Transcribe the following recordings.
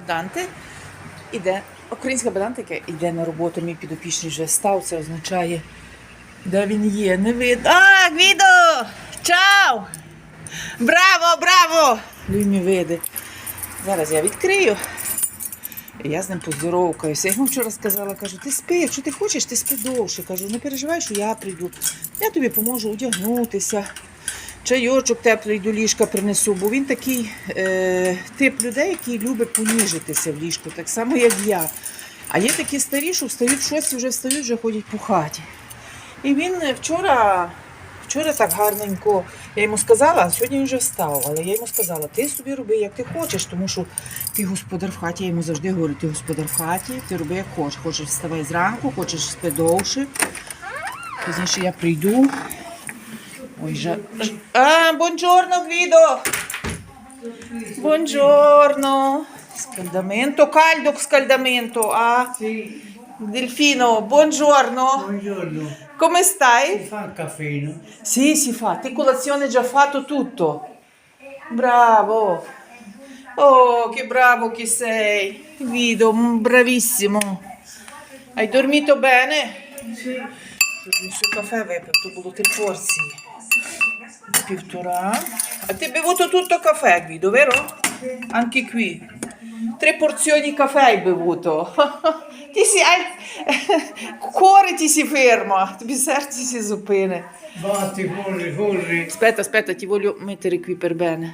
Баданте іде, українська бадантика йде на роботу, мій підопічний вже став, це означає, де він є, не видно. А, Гвідо! Чао! Браво, браво! Мені види. Зараз я відкрию. Я з ним поздоровкаюся. Я йому вчора сказала, кажу, ти спи, якщо ти хочеш, ти спи довше. Кажу, не переживай, що я прийду. Я тобі поможу одягнутися. Чайочок теплий до ліжка принесу, бо він такий е, тип людей, який любить поніжитися в ліжку, так само, як я. А є такі старі, що встають шоці, вже встають, вже ходять по хаті. І він вчора, вчора так гарненько, я йому сказала, а сьогодні він вже встав, але я йому сказала, ти собі роби, як ти хочеш, тому що ти господар в хаті, я йому завжди говорю, ти господар в хаті, ти роби як хочеш. Хочеш вставай зранку, хочеш спи довше. Пізніше я прийду. Ah, buongiorno Guido. Buongiorno. Scaldamento, caldo scaldamento. Ah. Sì. Delfino, buongiorno. Buongiorno. Come stai? Si fa il caffè? Sì, si fa. Te colazione già fatto tutto. Bravo. Oh, che bravo che sei. Guido, bravissimo. Hai dormito bene? Sì. Il suo caffè aveva per tutto potuto forsi. Півтора. А ти bevuto tutto caffè, Guido, vero? Anche qui. Tre porzioni caffè hai bevuto. Ti si, hai... Cuore ti si ferma, тобі si зупине. Batti, corri, corri. Aspetta, aspetta, ti voglio mettere qui per bene.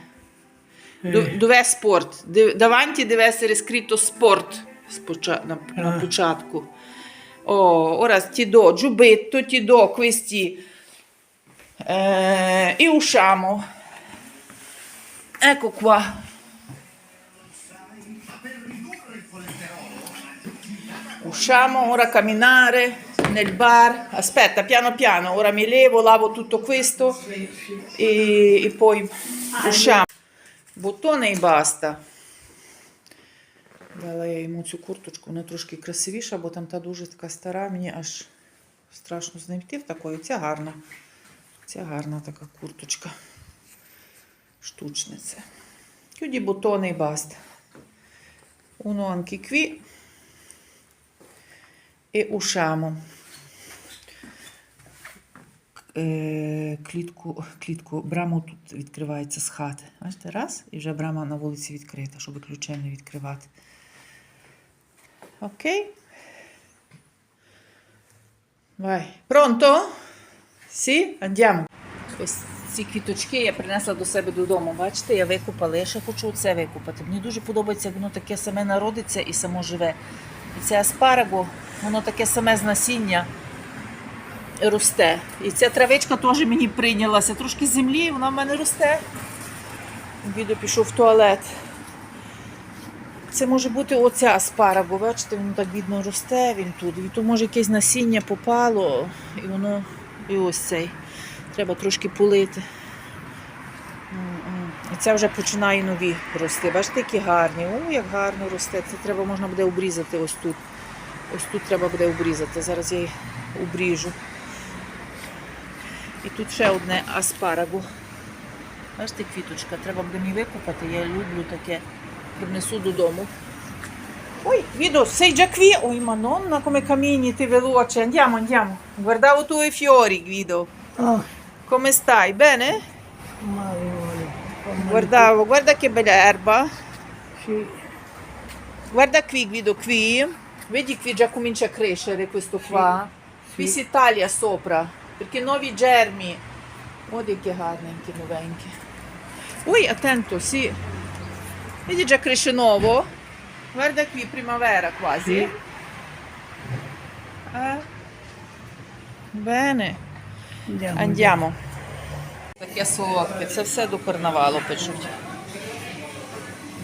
Do- dov'è sport? De- davanti deve essere scritto sport na, na Ah. Oh, ora ti do giubbetto, ti do questi eh, e usciamo. Ecco qua. Usciamo ora a camminare nel bar. Aspetta, piano piano, ora mi levo, lavo tutto questo e, e poi usciamo. Bottone і баста. Дала я йому цю курточку, вона трошки красивіша, бо там та дуже така стара, мені аж страшно знайти в такої. Ця гарна. Ця гарна така курточка. Штучниця. Bottone e basta. Uno anche qui. E Клітку, клітку, браму тут відкривається з хати. Бачите, раз, і вже брама на вулиці відкрита, щоб ключем не відкривати. Окей. Vai. Pronto? Sì? Andiamo. Ось ці квіточки я принесла до себе додому. Бачите, я викупала. Я ще хочу це викупати. Мені дуже подобається, як воно таке саме народиться і само живе. І це аспараго, воно таке саме з насіння росте. І ця травичка теж мені прийнялася. Трошки землі, вона в мене росте. Відео пішов в туалет. Це може бути оця аспарагу. Бачите, він так видно росте, він тут. І то може якесь насіння попало, і воно і ось цей. Треба трошки полити. І це вже починає нові рости. Бачите, які гарні. О, як гарно росте. Це треба можна буде обрізати ось тут. Ось тут треба буде обрізати. Зараз я її обріжу. І тут ще одне аспарагу. Бачите, квіточка, треба буде мені викопати. Я люблю таке. Принесу додому. Ой, Guido, sei già qui? Oh, madonna, come cammini, ti veloce. Andiamo, andiamo. Guardavo tu i fiori, Guido. Ah, Come stai? Bene? Guardavo, guarda che bella erba. Sì, Guarda qui, Guido, qui. Vedi qui già comincia a crescere questo qua. Qui si taglia sopra, perché nuovi germi. Guarda che garnenche, novenche. Ui, attento, sì. Vedi già cresce nuovo? Guarda qui, primavera quasi. Sì. Eh? Bene. andiamo. Andiamo. Таке солодке, це все до карнавалу печуть.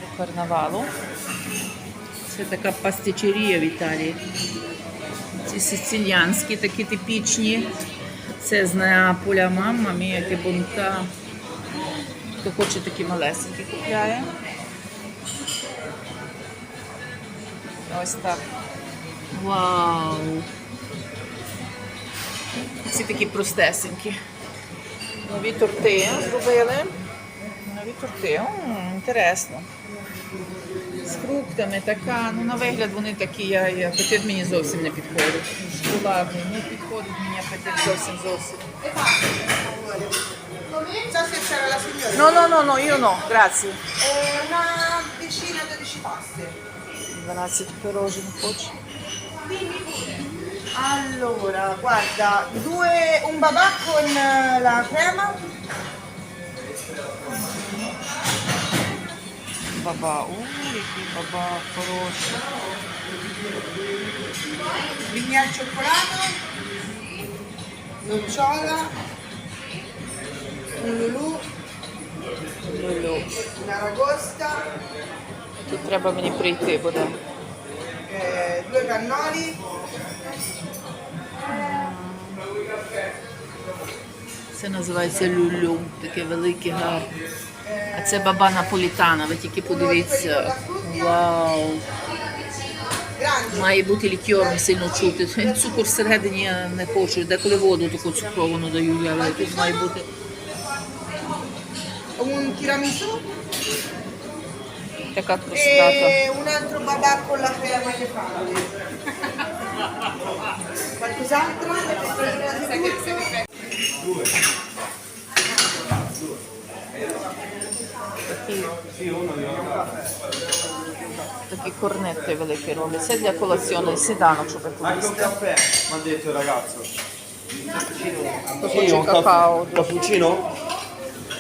До карнавалу. Це така пастичерія в Італії. Ці сициліанські, такі типічні. Це з Неаполя, мамма мія, яке. Хто хоче такі малесенькі купляє. Ось так. Вау! Ці такі простесенькі. Нові торти зробили. Нові торти. М, інтересно. З фруктами, така. Ну, на вигляд вони такі, я, я апетит мені зовсім не підходить. Шоколадний, не підходить мені апетит зовсім зовсім. Ну, ну, ну, ну, io no, grazie. Una decina, 12 paste. 12 pepperoni coach allora guarda due, un babà con eh, la crema. Babà uh che babà feroce. Vigna al cioccolato. Nocciola. Un lulù. Una ragosta. Тут треба мені прийти буде. due cannoli, Це називається люлю, таке велике гарне. А це баба наполітана, ви тільки подивіться. Вау! Має бути лікьором сильно чути. Цукор всередині я не хочу. Деколи воду таку цукровану даю, але тут має бути. Така крустата. e un altro babà con la crema che fate. Qualcos'altro? Такі, такі корнети великі роблять. Це для колаціонної сніданок, щоб Anche un поїсти. caffè, mi ha detto il ragazzo. Хочу какао. Cappuccino?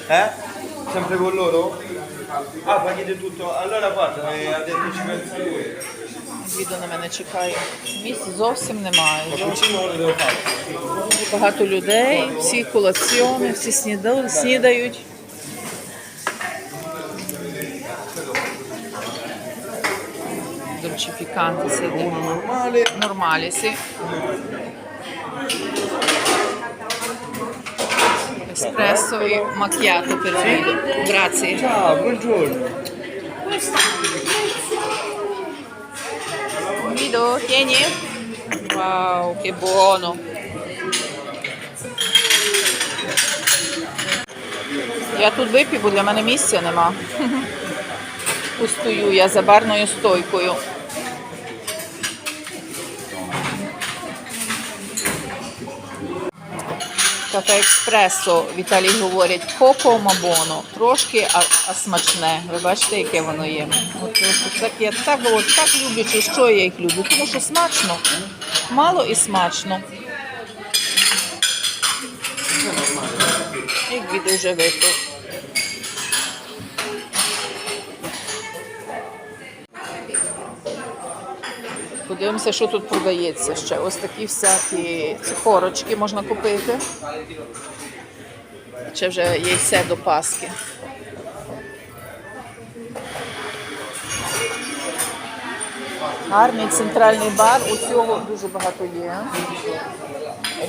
Eh? Sempre con loro? Ah. Allora guarda, eh, ha detto ci pensa lui. Відео на мене чекає. Місць зовсім немає. Багато людей, всі колаціони, всі сніда- снідають. Dolcificante, sì. Uno normale. Espresso e macchiato per Guido. Grazie. Ciao, buongiorno. Guido, tieni. Wow, che buono. Я тут вип'ю, бо для мене місця нема. Пустую я за барною стойкою. Кафе експресо Віталій говорить, коко мабоно. Трошки, а, а смачне. Ви бачите, яке воно є. От, от, я так, от, так люблю, що я їх люблю? Тому що смачно. Мало і смачно. Як відео випив. Подивимося, що тут продається ще. Ось такі всякі цукорочки можна купити. Ще вже яйце до Паски. Гарний центральний бар. У цього дуже багато є.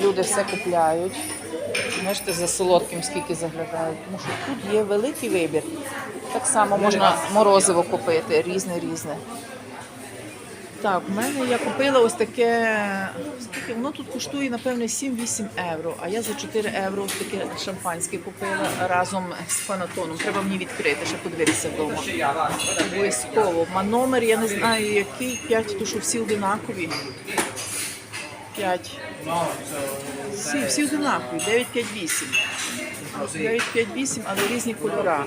Люди все купляють. Бачите, за солодким скільки заглядають. Тому що тут є великий вибір. Так само можна морозиво купити, різне різне. Так, в мене я купила ось таке. Скільки воно тут коштує, напевно, 7-8 євро. А я за 4 євро ось таке шампанське купила разом з панатоном. Треба мені відкрити, ще подивитися вдома. Обов'язково. Ма номер я не знаю який. 5, то що всі одинакові. 5. Всі, всі одинакові. 9, 5, 8. 9, 5, 8, але різні кольори.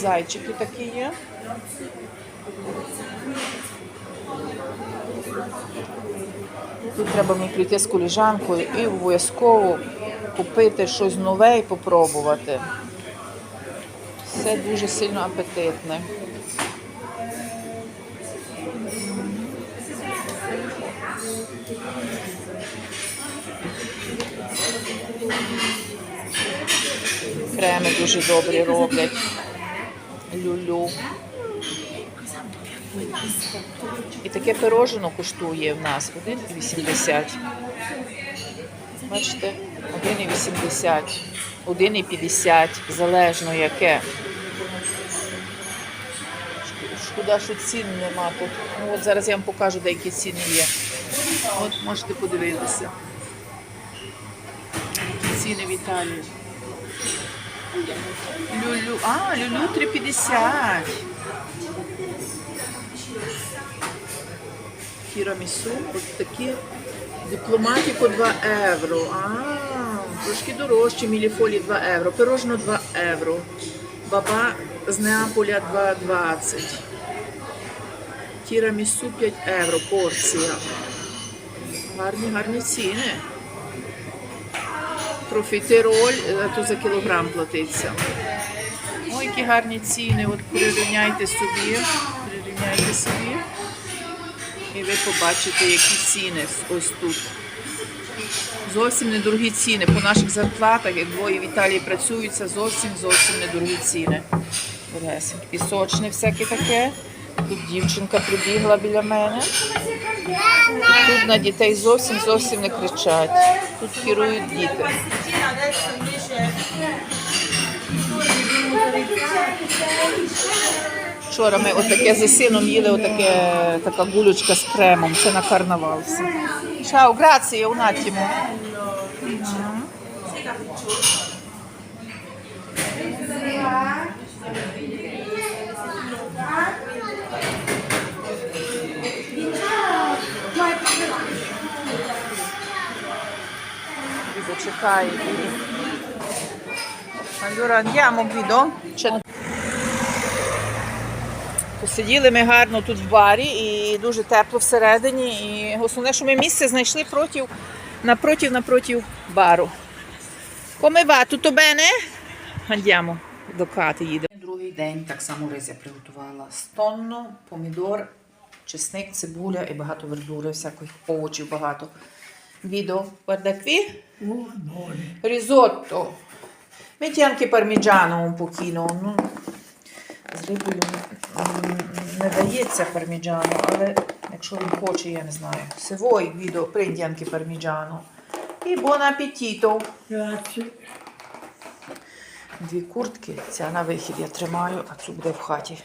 Зайчики такі є. Тут треба мені прийти з коліжанкою і обов'язково купити щось нове і попробувати. Все дуже сильно апетитне. Креми дуже добрі роблять. Люлю. І таке пирожено коштує в нас 1,80. Бачите, 1,80, 1,50, залежно яке. Шкода, що цін нема тут. Ну от зараз я вам покажу, деякі ціни є. От можете подивитися. Які ціни в Італії. Люлю. А, люлю 3,50. Тірамісу. Ось такі дипломатіко 2 євро. А, трошки дорожче, міліфолі 2 євро. Пирожно 2 євро. Баба з Неаполя 2,20. Тірамісу 5 євро порція. Гарні, гарні ціни. Профітероль, е, то за кілограм платиться. Ой, які гарні ціни. От прирівняйте собі, прирівняйте собі. І ви побачите, які ціни ось тут. Зовсім недорогі ціни. По наших зарплатах, як двоє в Італії працюють, це зовсім зовсім недорогі ціни. Пісочне всяке таке. Тут дівчинка прибігла біля мене. Тут на дітей зовсім зовсім не кричать. Тут керують діти. Вчора ми отаке за сином їли, отаке, така гулючка з кремом. Це на карнавал. все. Чао, грація, attimo. Зачекай. Allora andiamo, Guido. C'è Посиділи ми гарно тут в барі і дуже тепло всередині. І основне, що ми місце знайшли проти, напротив, напротив бару. Come va? Tutto bene? Andiamo до хати їдемо. Другий день так само Ризя приготувала стонно, помідор, чесник, цибуля і багато вердури, всяких овочів багато. Відео. Oh, buoni. Risotto. Metti un pochino. З рибою не дається парміджано, але якщо він хоче, я не знаю. Guido, prendi anche parmigiano. І appetito. Grazie. Дві куртки, ця на вихід я тримаю, а цю буде в хаті.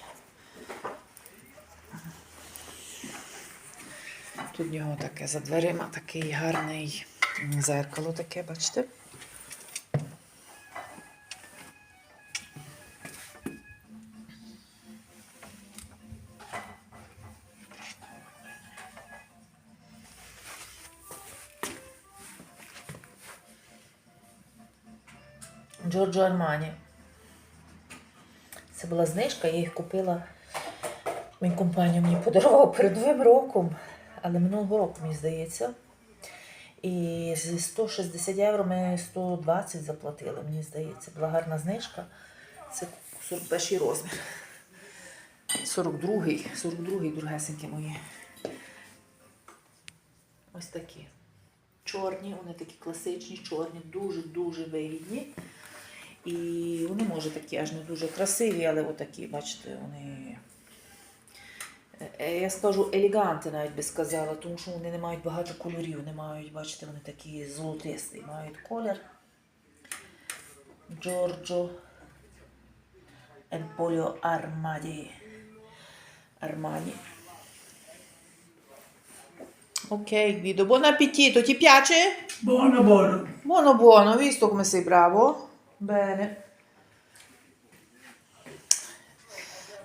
Тут в нього таке за дверима такий гарний зеркало таке, бачите? Джорджо Армані. Це була знижка, я їх купила. Мій компанія мені подарував перед новим роком, але минулого року, мені здається. І зі 160 євро ми 120 заплатили, мені здається. Була гарна знижка. Це 41 розмір. 42-й, 42-й, другесенькі мої. Ось такі. Чорні, вони такі класичні, чорні, дуже-дуже вигідні. І вони, може, такі аж не дуже красиві, але отакі, бачите, вони. е, Я скажу елеганти навіть би сказала, тому що вони не мають багато кольорів, не мають, бачите, вони такі золотисті, мають колір. Giorgio Emporio Armadi. Armani. Ok, Guido, buon appetito, ti piace? Buono, buono. Buono buono, visto come sei bravo? Bene.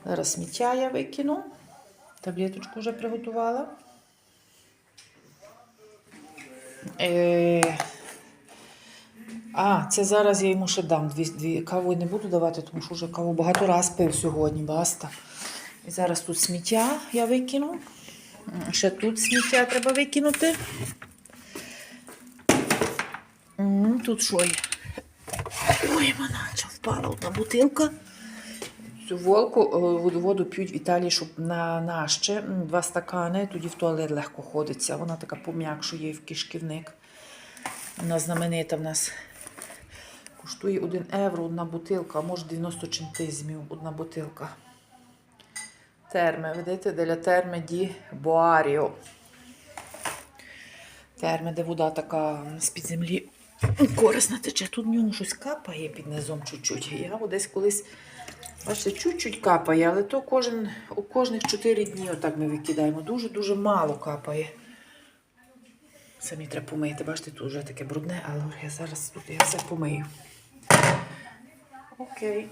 Зараз сміття я викину. Таблеточку вже приготувала. Е... А, це зараз я йому ще дам. Дві, дві... Каву не буду давати, тому що вже каву багато раз пив сьогодні, баста. І зараз тут сміття я викину. Ще тут сміття треба викинути. Тут що є? Ой, вона що впала одна бутилка. Цю волку е, воду, п'ють в Італії, щоб на наще два стакани, тоді в туалет легко ходиться. Вона така пом'якшує в кишківник. Вона знаменита в нас. Коштує 1 євро одна бутилка, а може 90 центизмів одна бутилка. Терме, видите, для терме ді Боаріо. Терми, де вода така з-під землі корисна тече. Тут в ньому щось капає під низом чуть-чуть. Я десь колись, бачите, чуть-чуть капає, але то кожен, у кожних 4 дні отак ми викидаємо. Дуже-дуже мало капає. Самі треба помити. Бачите, тут вже таке брудне, але я зараз я все помию. Окей.